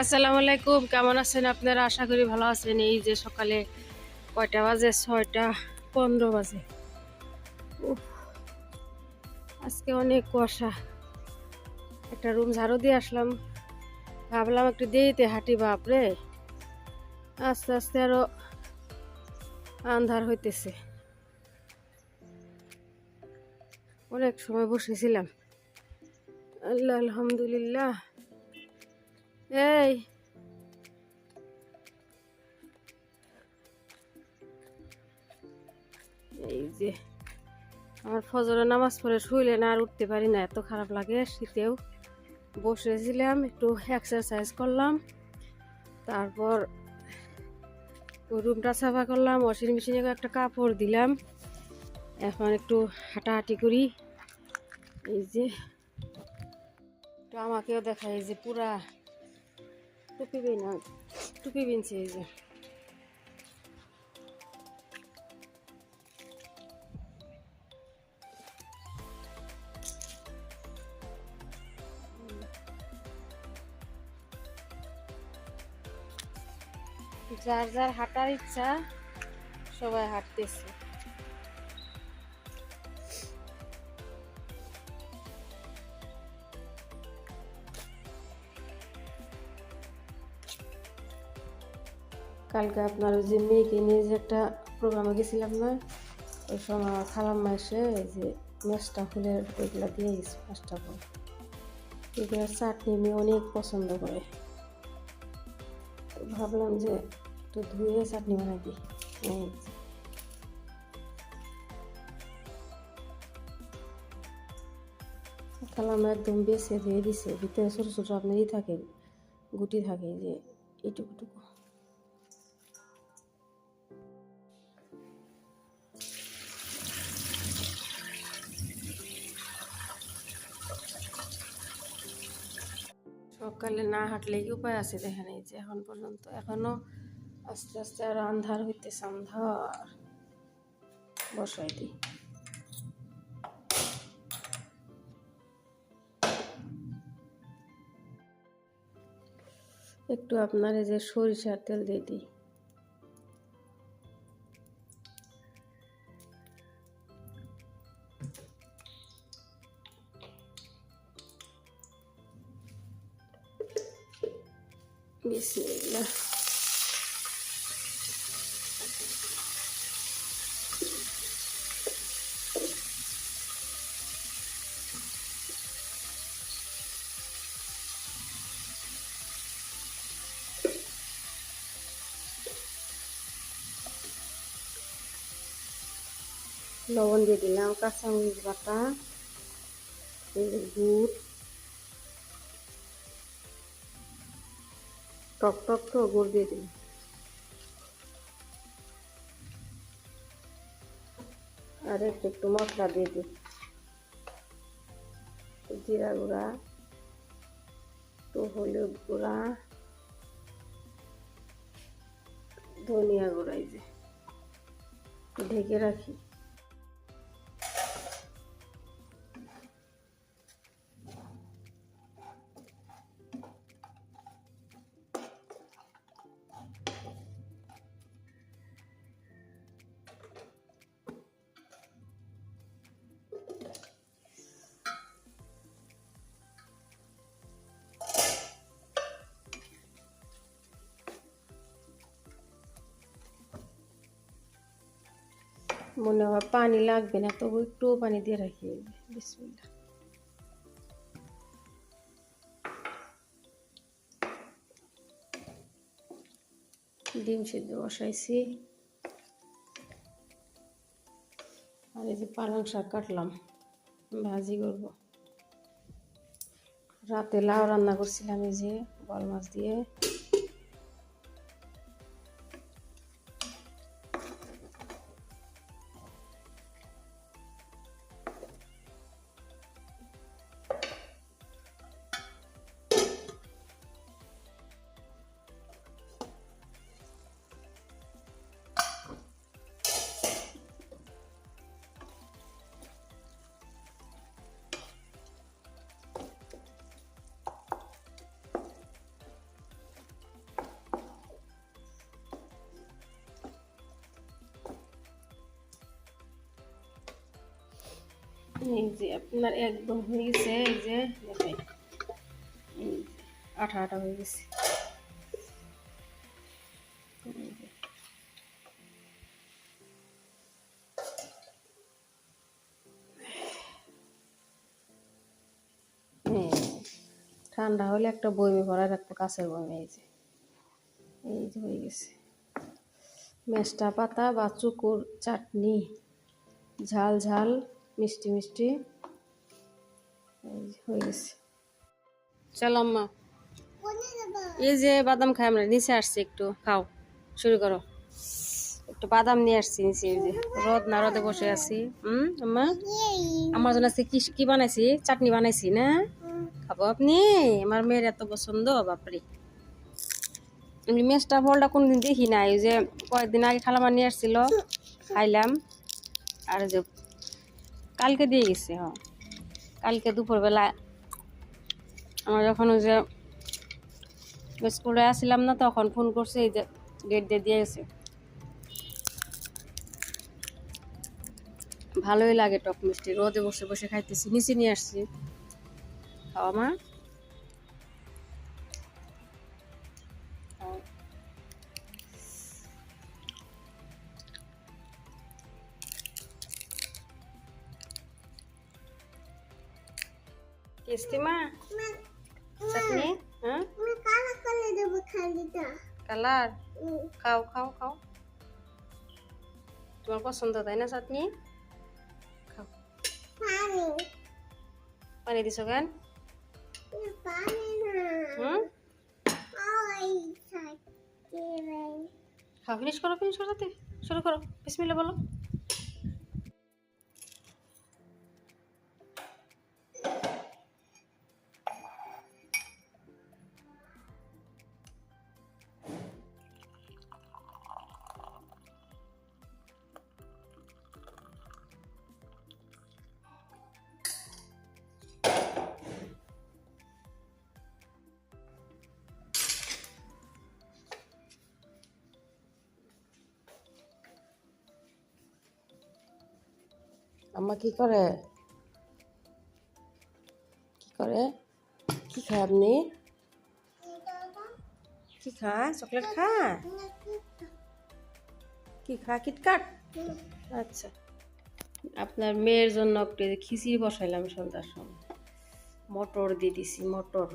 আসসালামু আলাইকুম, কেমন আছেন আপনারা? আশা করি ভালো আছেন। এই যে সকালে কয়টা বাজে? ছয়টা পনেরো বাজে। আজকে অনেক কুয়াশা। একটা রুম ঝাড়ু দিয়ে আসলাম। ভাবলাম একটু দেরিতে হাঁটি বাপরে আস্তে আস্তে আরও আন্ধার হইতেছে। অনেক সময় বসেছিলাম। আল্লাহ, আলহামদুলিল্লাহ। এই। এই যে, আমার ফজরের নামাজ পড়ে শুইলে না আর উঠতে পারি না, এত খারাপ লাগে শীতেও। বসেছিলাম, একটু এক্সারসাইজ করলাম, তারপর রুমটা সাফা করলাম ওয়াশিং মেশিনে একটা কাপড় দিলাম, এখন একটু হাঁটাহাঁটি করি। এই যে, একটু আমাকেও দেখায় যে পুরা টুপি বিনা টুপি বিনছে এই যে। যার যার হাঁটার ইচ্ছা সবাই হাঁটতেছে। কালকে আপনার ওই যে মেয়েকে নিয়ে যে একটা প্রোগ্রামে গেছিলাম না, ওই সময় আমার খালাম্মা এসে যে মেসটা ফুলের ওইগুলো দিয়ে গেছে পাঁচটা ফুল এগুলোর চাটনি মেয়ে অনেক পছন্দ করে। ভাবলাম যে একটু ধুয়ে চাটনি বানাই দিই। একদম বেছে দিয়ে দিছে, ভিতরে ছোটো ছোটো আপনার ই থাকে, গুটি থাকে যে এইটুকুটুকু সকালে না হাঁটলে কি উপায় আছে? দেখা এই যে এখন পর্যন্ত এখনও আস্তে আস্তে আর আন্ধার হইতেছে, আন্ধার। বসাই দিই। একটু আপনার এই যে সরিষার তেল দিয়ে দিই। বিসমিল্লাহ লবণ দিয়ে দিলাম কাঁচামরিচ বাটা এই টক টক তো গুড় দিয়ে দিলাম আর একটু একটু মশলা দিয়ে দিই জিরা গুঁড়া, একটু হলুদ গুঁড়া, ধনিয়া গুঁড়া এই যে। ঢেকে রাখি। মনে হয় পানি লাগবে না, তবু একটু পানি দিয়ে রাখি। বিসমিল্লাহ। ডিম সিদ্ধ বসাইছি। আর এই যে পালং শাক কাটলাম, ভাজি করব। রাতে লাউ রান্না করছিলাম এই যে বল মাছ দিয়ে। এই যে আপনার একদম হয়ে গেছে এই যে যে, আঠা আঠা হয়ে গেছে। ঠান্ডা হলে একটা বইমে ভরা রাখব কাছের বইমে এই যে। এই যে হয়ে গেছে। মেষ্টা পাতা বা চুকুর চাটনি ঝাল ঝাল মিষ্টি মিষ্টি। হয়ে গেছে। চলো আম্মা। এই যে বাদাম খাই আমরা নিচে আসছি একটু খাও শুরু করো। একটু বাদাম নিয়ে আসছি নিচে এই যে রোদ না রোদে বসে আছি। হুম আম্মা? আমার জন্য আজকে কি কি বানাইছি? চাটনি বানাইছি না? খাব আপনি? আমার মেয়ের এত পছন্দ বাপরে। এমনি মেসটা ফলটা কোনদিন দেখি নাই ওই যে কয়েকদিন আগে খালামা নিয়ে আসছিল খাইলাম। আর যে কালকে দিয়ে গেছে হ কালকে দুপুরবেলা আমরা যখন ওই যে স্কুলে আসলাম না, তখন ফোন করছে, এই যে গেট দিয়ে দিয়ে গেছে। ভালোই লাগে টক মিষ্টি, রোদে বসে বসে খাইতেছি, নিচে নিয়ে আসছি। খাওয়া মা? কিস্তি মা চাটনি হ্যাঁ কালার খাও খাও খাও তোমার পছন্দ তাই না চাটনি খাও পানি দিছো কেন খাও ফিনিশ করো ফিনিশ করো শুরু করো। বিসমিল্লা বলো। আম্মা কি করে? কি করে? কি খায় আপনি? কি খায়? চকলেট খায়? কি খায়? কিটকাট? আচ্ছা। আপনার মেয়ের জন্য একটু খিচুড়ি বসাইলাম সন্ধ্যার সময়। মটর দিয়ে দিছি, মটর।